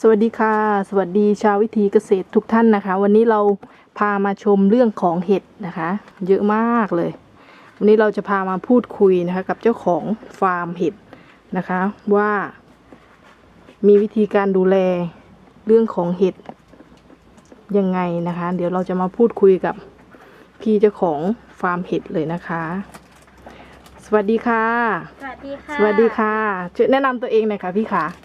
สวัสดีค่ะ สวัสดีชาววิถีเกษตรทุกท่านนะคะ วันนี้เราพามาชมเรื่องของเห็ดนะคะ เยอะมากเลย วันนี้เราจะพามาพูดคุยนะคะ กับเจ้าของฟาร์มเห็ดนะคะ ว่า มีวิธีการดูแลเรื่องของเห็ดยังไงนะคะ เดี๋ยวเราจะมาพูดคุยกับพี่เจ้าของฟาร์มเห็ดเลยนะคะ สวัสดีค่ะ สวัสดีค่ะ สวัสดีค่ะช่วยแนะนำตัวเองหน่อยค่ะพี่ขาชื่อ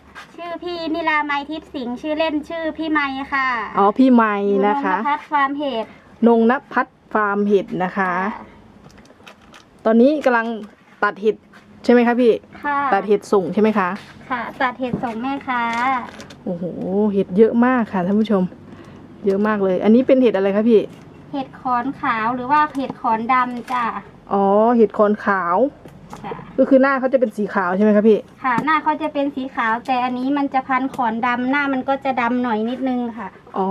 พี่นิลาไมทิพย์สิงห์ชื่อเล่นชื่อพี่ไมค่ะอ๋อพี่ไม้อยู่นะคะโรงพัฒฟาร์มเห็ดนงนพัฒน์ฟาร์มเห็ดนะคะ ตอนนี้กำลังตัดเห็ดใช่ไหมคะพี่ ค่ะตัดเห็ดส่งใช่ไหมคะ ค่ะตัดเห็ดส่งแม่ค้าโอ้โห เห็ดเยอะมากค่ะท่านผู้ชม เยอะมากเลย อันนี้เป็นเห็ดอะไรคะพี่ เห็ดขอนขาวหรือว่าเห็ดขอนดำจ้ะ อ๋อ เห็ดคอนขาว จ้ะก็คือหน้าเขาจะเป็นสีขาวใช่ไหมคะพี่ ค่ะ หน้าเขาจะเป็นสีขาว แต่อันนี้มันจะพันขอนดำหน้ามันก็จะดำหน่อยนิดนึงค่ะ อ๋อ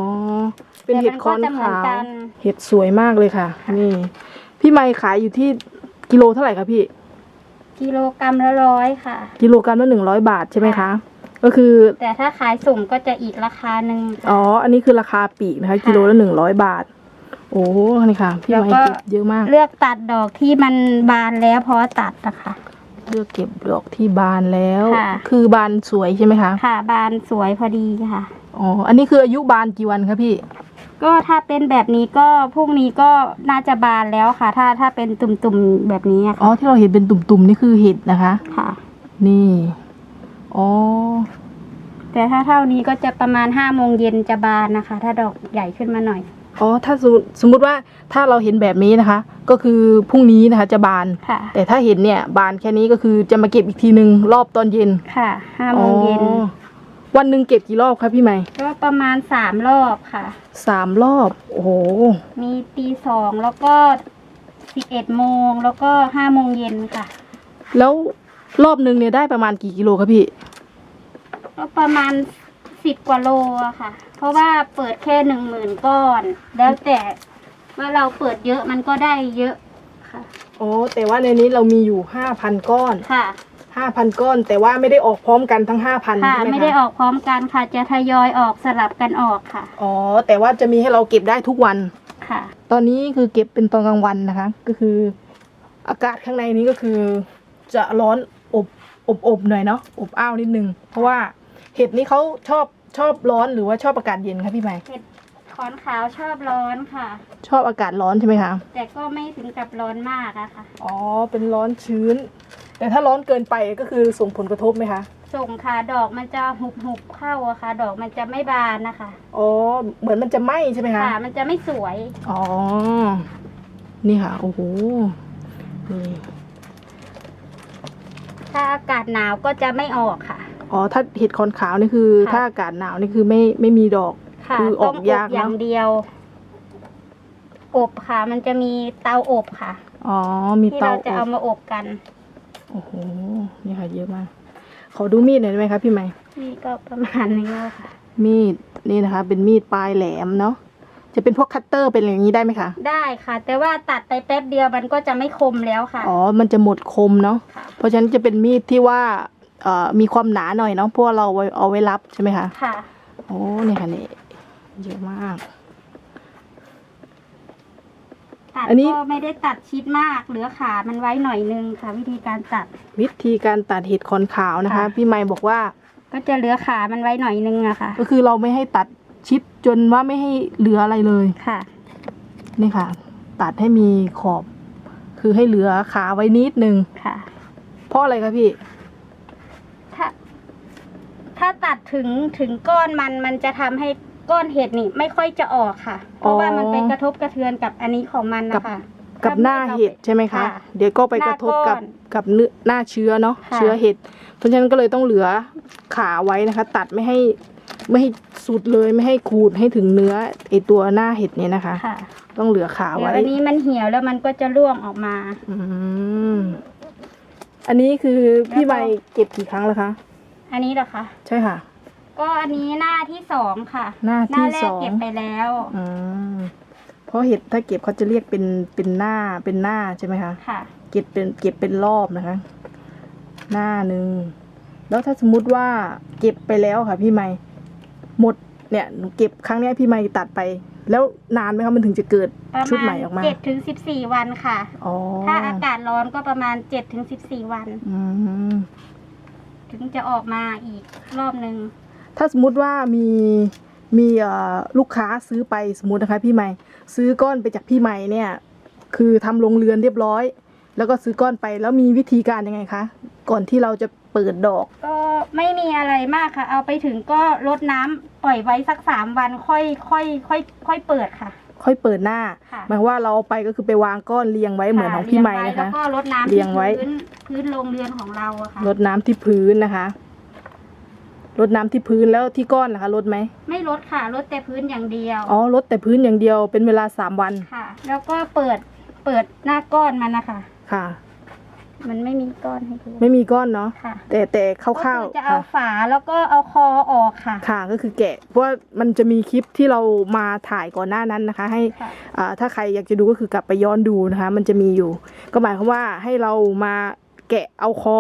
เป็นเห็ดคอนแต่มันก็จะเหมือนขาวกัน เห็ดสวยมากเลยค่ะ นี่ พี่ไม้ขายอยู่ที่กิโลเท่าไหร่คะพี่ กิโลกรัมละร้อยค่ะ กิโลกรัมละหนึ่งร้อยบาทใช่ไหมคะ ก็คือ แต่ถ้าขายส่งก็จะอีกราคาหนึ่งจ้ะอ๋อ อันนี้คือราคาปลีกนะคะ กิโลละหนึ่งร้อยบาท โอ้นี่ค่ะ พี่แล้วไม้ก็ เก็บเยอะมาก เลือกตัดดอกที่มันบานแล้วเพราะตัดนะคะ เลือกเก็บดอกที่บานแล้ว ค่ะ คือบานสวยใช่ไหมคะค่ะบานสวยพอดีค่ะ อ๋ออันนี้คืออายุบานกี่วันคะพี่ก็ถ้าเป็นแบบนี้ก็พรุ่งนี้ก็น่าจะบานแล้วค่ะ ถ้าถ้าเป็นตุ่มๆแบบนี้อะอ๋อค่ะที่เราเห็นเป็นตุ่มๆนี่คือเห็ดนะคะ ค่ะ นี่อ๋อแต่ถ้าเท่านี้ก็จะประมาณห้าโมงเย็นจะบานนะคะ ถ้าดอกใหญ่ขึ้นมาหน่อย อ๋อถ้าสมมุติสมมติว่าถ้าเราเห็นแบบนี้นะคะ ก็คือพรุ่งนี้นะคะ จะบาน ค่ะ แต่ถ้าเห็นเนี่ยบานแค่นี้ก็คือจะมาเก็บอีกทีหนึ่งรอบตอนเย็นค่ะห้าโมงเย็นอ๋อวันหนึ่งเก็บกี่รอบคะพี่ใหม่ก็ประมาณสามรอบค่ะ สามรอบ โอ้โหมีตีสองแล้วก็สิบเอ็ดโมงแล้วก็ห้าโมงเย็นค่ะ แล้วรอบหนึ่งเนี่ยได้ประมาณกี่กิโลคะพี่ ก็ประมาณ สิบกว่าโลอะค่ะ เพราะว่าเปิดแค่หนึ่งหมื่นก้อน แล้วแต่ว่าเราเปิดเยอะมันก็ได้เยอะค่ะ โอ้แต่ว่าในนี้เรามีอยู่ห้าพันก้อนค่ะห้าพันก้อน แต่ว่าไม่ได้ออกพร้อมกันทั้งห้าพันค่ะ ใช่ไหมคะไม่ได้ออกพร้อมกันค่ะ จะทยอยออกสลับกันออกค่ะ อ๋อแต่ว่าจะมีให้เราเก็บได้ทุกวัน ค่ะ ตอนนี้คือเก็บเป็นตอนกลางวันนะคะ ก็คืออากาศข้างในนี้ก็คือ จะร้อนอบอบอบหน่อยเนาะอบอ้าวนิดนึง เพราะว่าเห็ดนี้เขาชอบ ชอบร้อนหรือว่าชอบอากาศเย็นคะพี่ใหม่เห็ดขอนขาวชอบร้อนค่ะ ชอบอากาศร้อนใช่ไหมคะ แต่ก็ไม่ถึงกับร้อนมากอะค่ะ อ๋อ เป็นร้อนชื้น แต่ถ้าร้อนเกินไปก็คือส่งผลกระทบไหมคะ ส่งค่ะดอกมันจะหุบหุบๆเข้าอะค่ะ ดอกมันจะไม่บานนะคะอ๋อ เหมือนมันจะไหม้ใช่ไหมคะ ค่ะมันจะไม่สวยอ๋อ นี่ค่ะ โอ้โห นี่ ถ้าอากาศหนาวก็จะไม่ออกค่ะ อ๋อ ถ้าเห็ดคอนขาวนี่คือ ค่ะ ถ้าอากาศหนาวนี่คือไม่ไม่มีดอก ค่ะคืออต้ออกงอบยากอย่างเนอะเดียว อบค่ะ มันจะมีเตาอบค่ะ อ๋อ มีที่เตาเราจะอเอาบมาอบกัน โอ้โหนี่ค่ะเยอะมาก ขอดูมีดหน่อยได้ไหมคะพี่ใหม่ นี่ก็ประมาณนี้แล้วค่ะ มีดนี่นะคะ เป็นมีดปลายแหลมเนาะ จะเป็นพวกคัตเตอร์เป็นอย่างนี้ได้ไหมคะ ได้ค่ะ แต่ว่าตัดไปแป๊บเดียวมันก็จะไม่คมแล้วค่ะ อ๋อ มันจะหมดคมเนาะ ค่ะ เพราะฉะนั้นจะเป็นมีดที่ว่า เอ่อมีความหนาหน่อยเนาะเพราะว่าเราเอาไว้เอาไว้รับใช่ไหมคะ ค่ะ โอ้นี่ค่ะนี่เยอะมาก ตัดอันนี้ ก็ไม่ได้ตัดชิดมาก เหลือขามันไว้หน่อยนึงค่ะ วิธีการตัด วิธีการตัดเห็ดขอนขาวนะคะ ค่ะ พี่ไมค์บอกว่าก็จะเหลือขามันไว้หน่อยนึงอะค่ะ ก็คือเราไม่ให้ตัดชิดจนว่าไม่ให้เหลืออะไรเลยค่ะ นี่ค่ะ ตัดให้มีขอบ คือให้เหลือขาไว้นิดนึง ค่ะ เพราะอะไรคะพี่ถ้า ถ้าตัดถึงถึงก้อนมันมันจะทำให้ก้อนเห็ดนี่ไม่ค่อยจะออกค่ะ เพราะว่ามันไปกระทบกระเทือนกับอันนี้ของมันนะคะ กับหน้าเห็ดใช่ไหมคะ ค่ะเดี๋ยวก็ไปกระทบกับหน้าก้อนกับเนื้อหน้าเชื้อเนาะค่ะ เชื้อเห็ด เพราะฉะนั้นก็เลยต้องเหลือขาไว้นะคะ ตัดไม่ให้ไม่ให้สุดเลยไม่ให้ขูดให้ถึงเนื้อไอตัวหน้าเห็ดเนี่ยนะคะ ค่ะต้องเหลือขาเดี๋ยวไว้อันนี้มันเหี่ยวแล้วมันก็จะร่วงออกมา อืมอันนี้คือพี่ใบเก็บกี่ครั้งแล้วคะ อันนี้เหรอคะใช่ค่ะ ก็อันนี้หน้าที่สองค่ะหน้าที่แรสกองเก็บไปแล้วอืมเพราะเห็ดถ้าเก็บเขาจะเรียกเป็นเป็นหน้าเป็นหน้าใช่ไหมคะ ค่ะ เก็บเป็นเก็บเป็นรอบนะคะ หน้าหนึ่งแล้วถ้าสมมุติว่าเก็บไปแล้วค่ะ พี่ไม่หมดเนี่ยหนูเก็บครั้งเนี้ยพี่ไม่ตัดไป แล้วนานไหมคะมันถึงจะเกิดประชุดใหมาม่ณออกมาเจ็ดถึงสิบสี่วันค่ะ อ๋อถ้าอากาศร้อนก็ประมาณเจ็ดถึงสิบสี่วัน อืม ถึงจะออกมาอีกรอบหนึ่งถ้าสมมุติว่ามีมีเอ่อลูกค้าซื้อไปสมมตินะคะพี่ใหม่ ซื้อก้อนไปจากพี่ใหม่เนี่ย คือทำโรงเรือนเรียบร้อย แล้วก็ซื้อก้อนไปแล้วมีวิธีการยังไงคะก่อนที่เราจะเปิดดอก ก็ไม่มีอะไรมากค่ะ เอาไปถึงก็รดน้ำปล่อยไว้สักสามวันค่อยค่อยค่อยค่อยเปิดค่ะ ค่อยเปิดหน้า ค่ะหมายความว่าเราเอาไปก็คือไปวางก้อนเรียงไว้เหมือนของพี่ใหม่เรียนะงไว้แล้คะ วก็รดน้ำเรีที่ยงไว้ พื้นพื้นโรงเรือนของเราอะค่ะ รดน้ำที่พื้นนะคะรดน้ำที่พื้นแล้วที่ก้อนนะคะรดไหมไม่ลดค่ะลดแต่พื้นอย่างเดียว อ๋อรดแต่พื้นอย่างเดียวเป็นเวลาสามวันค่ะ แล้วก็เปิดเปิดหน้าก้อนมันนะคะ ค่ะ มันไม่มีก้อนให้ดู ไม่มีก้อนเนาะค่ะ แต่แต่คก็ร่าวคือจะๆเอาค่ะฝาแล้วก็เอาคอออกค่ะ ค่ะก็คือแกะ เพราะว่ามันจะมีคลิปที่เรามาถ่ายก่อนหน้านั้นนะคะ ให้ค่ะ อ่าถ้าใครอยากจะดูก็คือกลับไปย้อนดูนะคะ มันจะมีอยู่ ก็หมายความว่าให้เรามาแกะเอาคอ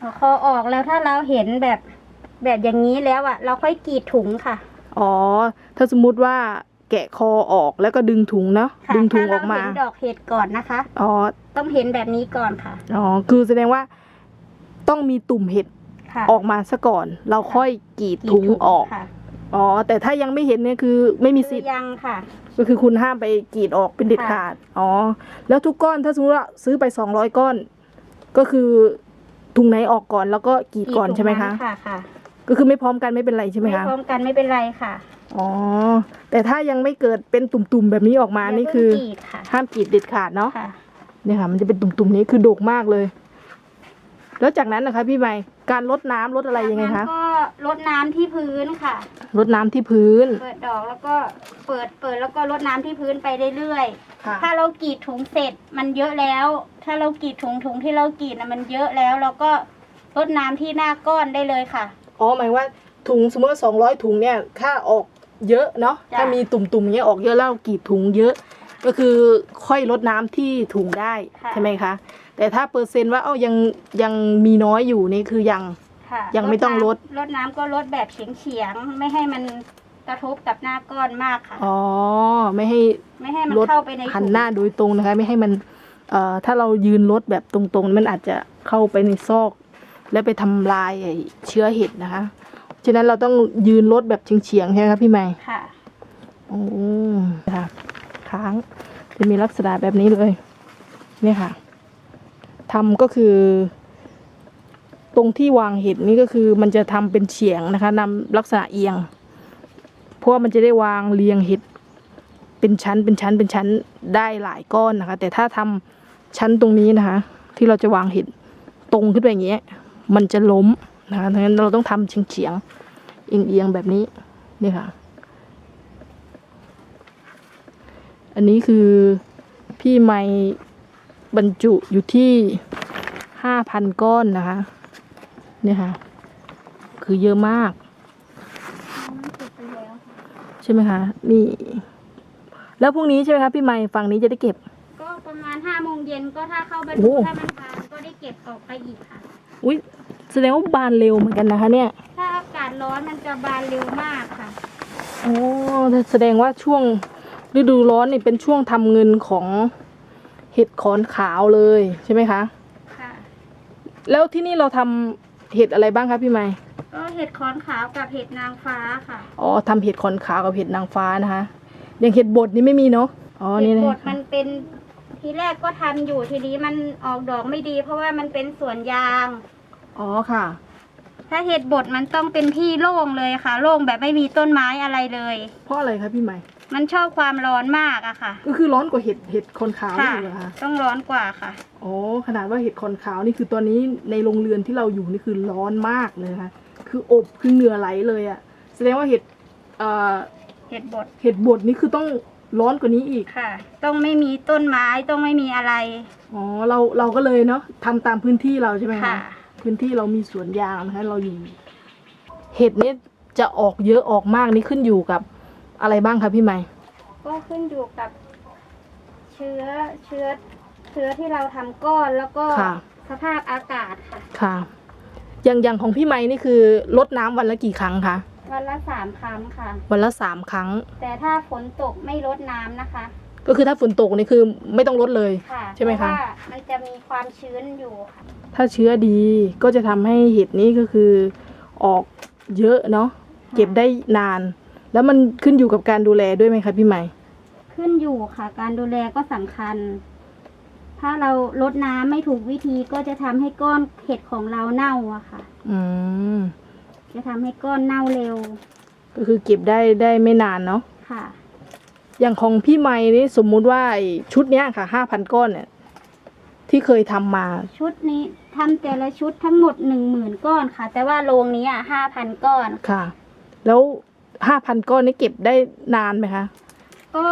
เอาคอออกแล้วถ้าเราเห็นแบบแบบอย่างนี้แล้วอะเราค่อยกรีดถุงค่ะ อ๋อ ถ้าสมมุติว่า แกะคอออกแล้วก็ดึงถุงเนาะค่ะดึงถุงถ้าอเราอกมาเห็นดอกเห็ดก่อนนะคะ อ๋อต้องเห็นแบบนี้ก่อนค่ะ อ๋อคือแสดงว่า ต้องมีตุ่มเห็ดค่ะออกมาซะก่อน เราค่อยกรีดกรีดถุงออกค่ะอ๋อแต่ถ้ายังไม่เห็นเนี่ยคือไม่มีคืสิอทธิ์ยังค่ะ ก็คือคุณห้ามไปกรีดออกเป็นเด็ดค่ะ ขาดอ๋อแล้วทุกก้อนถ้าสมมติว่าซื้อไปสองร้อยก้อน ก็คือถุงไหนออกก่อนแล้วก็กรีดก่อนใช่ไหมคะ ค่ะค่ะก็คือไม่พร้อมกันไม่เป็นไรใช่ไหมไม่คะ พร้อมกันไม่เป็นไรค่ะ อ๋อ แต่ถ้ายังไม่เกิดเป็นตุ่มๆแบบนี้ออกมาย่นี่คือเพิ่งกรีดค่ะห้ามกรีดเด็ดขาดเนาะค่ะ เนี่ยค่ะ มันจะเป็นตุ่มๆนี้คือโดกมากเลย แล้วจากนั้นนะคะพี่ใบการลดน้ำลดอะไรยังไงจากคะนั้นก็รดน้ำที่พื้นค่ะ ลดน้ำที่พื้นเปิดดอกแล้วก็เปิดเปิดแล้วก็รดน้ำที่พื้นไปเรื่อยค่ะๆ ถ้าเรากรีดถุงเสร็จมันเยอะแล้ว ถ้าเรากรีดถุงถุงที่เรากรีดนะมันเยอะแล้ว เราก็รดน้ำที่หน้าก้อนได้เลยค่ะ อ๋อหมายว่าถุงสมมติว่าสองร้อยถุงเนี่ยค่าออก เยอะเนาะจ้ะ ถ้ามีตุ่มๆอย่างเงี้ยออกเยอะแล้วกรีดถุงเยอะ ก็คือค่อยลดน้ำที่ถุงได้ใช่ไหมคะ แต่ถ้าเปอร์เซ็นต์ว่าเอ้ายังยังมีน้อยอยู่นี่คือยัง ค่ะยังไม่ต้องลด น้ำลดน้ำก็ลดแบบเฉียงเฉียงๆไม่ให้มันกระทบกับหน้าก้อนมากค่ะ อ๋อไม่ให้ ไม่ให้มันลดเข้าไปในหันถุงหน้าโดยตรงนะคะ ไม่ให้มันเอ่อถ้าเรายืนลดแบบตรงๆ มันอาจจะเข้าไปในซอก และไปทำลายไอ้เชื้อเห็ดนะคะ ฉะนั้นเราต้องยืนลดแบบเฉียงๆใช่ไหมคะพี่ใหม่ค่ะโอ้ค่ะค้างจะมีลักษณะแบบนี้เลยเนี่ยค่ะทำก็คือ ตรงที่วางเห็ดนี่ก็คือมันจะทำเป็นเฉียงนะคะนำลักษณะเอียง เพราะว่ามันจะได้วางเรียงเห็ดเป็นชั้นเป็นชั้นเป็นชั้นได้หลายก้อนนะคะ แต่ถ้าทำชั้นตรงนี้นะคะ ที่เราจะวางเห็ดตรงขึ้นไปอย่างเงี้ย มันจะล้ม นะคะดังนั้นเราต้องทำเฉียงเฉียงๆเอียงเอียงๆแบบนี้นี่ค่ะ อันนี้คือพี่ไม่บรรจุอยู่ที่ห้าพันก้อนนะคะเนี่ยค่ะ คือเยอะมาก ใช่ไหมคะ นี่ แล้วพรุ่งนี้ใช่ไหมคะพี่ไม่ฝั่งนี้จะได้เก็บ ก็ประมาณห้าโมงเย็นก็ถ้าเข้าบรรโอ้ทุกถ้ามันบานก็ได้เก็บออกไปอีกค่ะ อุ้ย แสดงว่าบานเร็วเหมือนกันนะคะ เนี่ย ถ้าอากาศร้อนมันจะบานเร็วมากค่ะโอ้แสดงว่าช่วงฤดูร้อนนี่เป็นช่วงทำเงินของเห็ดขอนขาวเลยใช่ไหมคะ ค่ะ แล้วที่นี่เราทำเห็ดอะไรบ้างคะพี่ไม่ก็เห็ดขอนขาวกับเห็ดนางฟ้าค่ะ อ๋อทำเห็ดขอนขาวกับเห็ดนางฟ้านะคะ อย่างเห็ดบดนี่ไม่มีเนาะ อ๋อเห็นี่ดนะบดมันเป็นทีแรกก็ทำอยู่ทีนี้มันออกดอกไม่ดี เพราะว่ามันเป็นสวนยาง อ๋อค่ะ ถ้าเห็ดบดมันต้องเป็นที่โล่งเลยค่ะ โล่งแบบไม่มีต้นไม้อะไรเลย เพราะอะไรคะพี่ใหม่ มันชอบความร้อนมากอะค่ะ ก็คือร้อนกว่าเห็ดเห็ดขอนขาวค่ะ นี่เหรอคะต้องร้อนกว่าค่ะ อ๋อขนาดว่าเห็ดขอนขาวนี่คือตอนนี้ในโรงเรือนที่เราอยู่นี่คือร้อนมากเลยนะคะคืออบคือเหงื่อไหลเลยอะแสดงว่าเห็ดเอ่อเห็ดบดเห็ดบดนี่คือต้องร้อนกว่านี้อีก ค่ะ ต้องไม่มีต้นไม้ต้องไม่มีอะไร อ๋อเราเราก็เลยเนาะทำตามพื้นที่เราใช่ไหมคะ ค่ะ พื้นที่เรามีสวนยางนะคะเราอยู่ เห็ดนี่จะออกเยอะออกมากนี่ขึ้นอยู่กับอะไรบ้างคะพี่ใหม่ก็ขึ้นอยู่กับเชื้อเชื้อเชื้อที่เราทำก้อนแล้วก็ค่ะสภาพอากาศค่ะค่ะ อย่างอย่างของพี่ไม้นี่คือลดน้ำวันละกี่ครั้งคะวันละสามครั้งค่ะ วันละสามครั้ง แต่ถ้าฝนตกไม่ลดน้ำนะคะ ก็คือถ้าฝนตกนี่คือไม่ต้องลดเลยค่ะใช่ไหมคะเพราะว่ามันจะมีความชื้นอยู่ค่ะ ถ้าเชื้อดีก็จะทำให้เห็ดนี้ก็คือออกเยอะเนาะเก็บได้นาน แล้วมันขึ้นอยู่กับการดูแลด้วยไหมคะพี่ใหม่ ขึ้นอยู่ค่ะ การดูแลก็สำคัญ ถ้าเราลดน้ำไม่ถูกวิธีก็จะทำให้ก้อนเห็ดของเราเน่าอะค่ะ อืม จะทำให้ก้อนเน่าเร็วก็คือเก็บได้ได้ไม่นานเนาะ ค่ะ อย่างของพี่ใหม่นี่สมมุติว่าไอ้ชุดเนี้ยค่ะห้าพันก้อนเนี่ย ที่เคยทำมา ชุดนี้ทำแต่ละชุดทั้งหมดหนึ่งหมื่นก้อนค่ะ แต่ว่าโรงนี้อะห้าพันก้อน ค่ะ แล้วห้าพันก้อนนี่เก็บได้นานไหมคะก็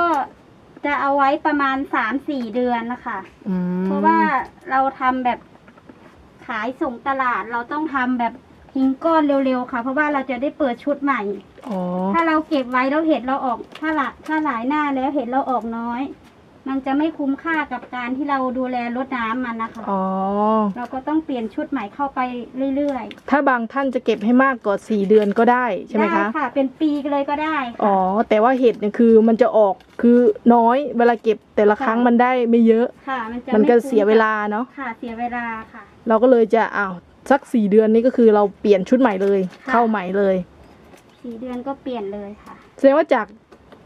จะเอาไว้ประมาณสามสี่เดือนนะคะ อืมเพราะว่าเราทำแบบขายส่งตลาดเราต้องทำแบบทิ้งก้อนเร็วๆค่ะ เพราะว่าเราจะได้เปิดชุดใหม่ อ๋อ ถ้าเราเก็บไว้แล้วเห็ดเราออก ถ้าละถ้าหลายหน้าแล้วเห็ดเราออกน้อย มันจะไม่คุ้มค่ากับการที่เราดูแลรดน้ำมันนะคะ อ๋อ เราก็ต้องเปลี่ยนชุดใหม่เข้าไปเรื่อยถ้าบางท่านจะเก็บให้มากกว่าสี่เดือนก็ได้ๆใช่ไหมด้คะ ค่ะ เป็นปีเลยก็ได้อ๋อค่ะแต่ว่าเห็ดเนี่ยคือมันจะออกคือน้อยเวลาเก็บแต่ละค่ะครั้งมันได้ไม่เยอะ ค่ะ มันจะมันก็ไคุ้เสียเวลาเนาะ ค่ะเสียเวลาค่ะ เราก็เลยจะอ้าวสักสี่เดือนนี้ก็คือเราเปลี่ยนชุดใหม่เลย ค่ะ เข้าใหม่เลย สี่เดือนก็เปลี่ยนเลยค่ะ แสดงว่าจาก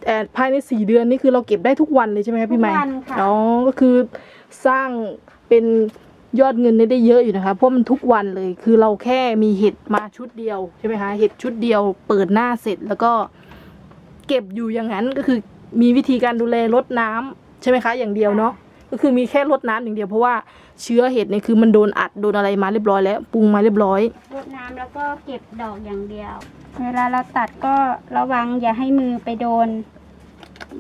เอ่อภายในสี่เดือนนี่คือเราเก็บได้ทุกวันเลยใช่ไหมคะพี่ใหม่ทุกวันค่ะ อ๋อก็คือสร้างเป็นยอดเงินได้เยอะอยู่นะคะเพราะมันทุกวันเลยคือเราแค่มีเห็ดมาชุดเดียวใช่ไหมคะเห็ดชุดเดียว เปิดหน้าเสร็จแล้วก็ เก็บอยู่อย่างนั้นก็คือมีวิธีการดูแลรดน้ำใช่ไหมคะ อย่างเดียวเนาะก็คือมีแค่รดน้ำอย่างเดียวเพราะว่า เชื้อเห็ดเนี่ยคือมันโดนอัดโดนอะไรมาเรียบร้อยแล้วปรุงมาเรียบร้อย รดน้ำแล้วก็เก็บดอกอย่างเดียว เวลาเราตัดก็ระวังอย่าให้มือไปโดน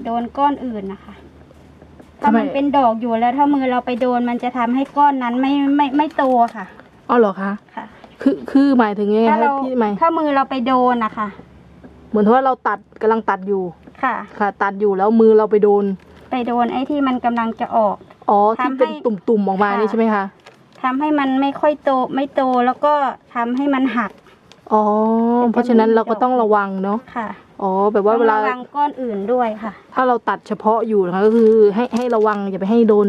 โดนก้อนอื่นนะคะ ถ้าทำไมมันเป็นดอกอยู่แล้วถ้ามือเราไปโดนมันจะทำให้ก้อนนั้นไม่ไม่ไม่โตค่ะ อ๋อเหรอคะค่ะ คือคือหมายถึงยังไงถ้าคะเราพี่ใหม่ถ้ามือเราไปโดนนะคะ เหมือนว่าเราตัดกำลังตัดอยู่ค่ะ ค่ะ ตัดอยู่แล้วมือเราไปโดน ไปโดนไอ้ที่มันกำลังจะออก อ๋อทำที่เป็นให้ตุ่มๆออกมาค่ะนี่ใช่ไหมคะทำให้มันไม่ค่อยโตไม่โตแล้วก็ทำให้มันหักอ๋อเป็นเพราะฉะนั้นต้นเราก็ต้องระวังเนาะ ค่ะ อ๋อ แบบว่าเวลาต้องระวังก้อนอื่นด้วยค่ะ ถ้าเราตัดเฉพาะอยู่นะคะก็คือให้ให้ระวังอย่าไปให้โดน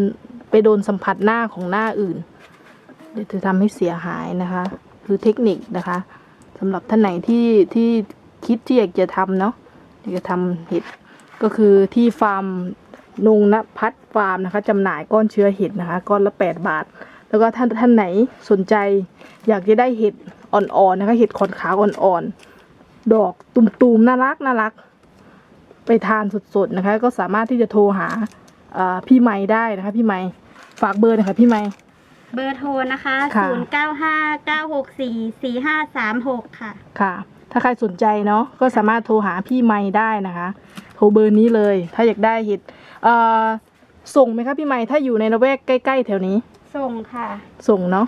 ไปโดนสัมผัสหน้าของหน้าอื่น เดี๋ยวจะทำให้เสียหายนะคะ คือเทคนิคนะคะสำหรับท่านไหนที่ที่คิดที่อยากจะทำเนาะอยากจะทำเห็ดก็คือที่ฟาร์ม นงนพัฒน์ฟาร์มนะคะจำหน่ายก้อนเชื้อเห็ดนะคะ ก้อนละแปดบาท แล้วก็ท่านท่านไหนสนใจ อยากจะได้เห็ดอ่อนๆนะคะ เห็ดขอนขาวอ่อนๆ ดอกตุ่มๆ น่ารักน่ารัก ไปทานสดๆนะคะ ก็สามารถที่จะโทรหาเอ่อพี่ไม้ได้นะคะพี่ไม้ฝากเบอร์หนะคะพี่ไม้เบอร์โทรนะคะค่ะ0 9 5 9 6 4 4 5 3 6 ค่ะ ค่ะ ถ้าใครสนใจเนาะก็สามารถโทรหาพี่ไม้ได้นะคะ โทรเบอร์นี้เลย ถ้าอยากได้เห็ดเอ่อส่งไหมคะพี่ไม้ถ้าอยู่ในละแวกใกล้ ๆ แถวนี้ ส่งค่ะ ส่งเนาะ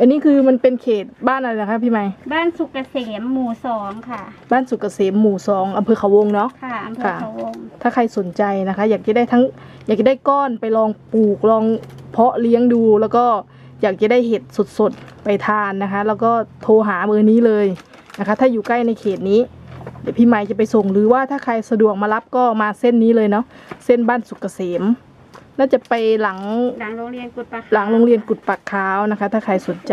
อันนี้คือมันเป็นเขตบ้านอะไรนะคะพี่ไม้บ้านสุกเกษมหมู่สองค่ะ บ้านสุกเกษมหมู่สองอำเภอเขาวงเนาะค่ะอำเภอค่ะเขาวงถ้าใครสนใจนะคะ อยากจะได้ทั้ง อยากจะได้ก้อนไปลองปลูกลองเพาะเลี้ยงดูแล้วก็อยากจะได้เห็ดสดๆไปทานนะคะ แล้วก็โทรหาเบอร์นี้เลย นะคะ ถ้าอยู่ใกล้ในเขตนี้ เดี๋ยวพี่ไม้จะไปส่งหรือว่าถ้าใครสะดวกมารับก็มาเส้นนี้เลยเนาะเส้นบ้านสุกเกษมน่าจะไปหลังหลังโรงเรียนกุดปะหลังโรงเรียนกุดปักขาวนะคะ ถ้าใครสนใจ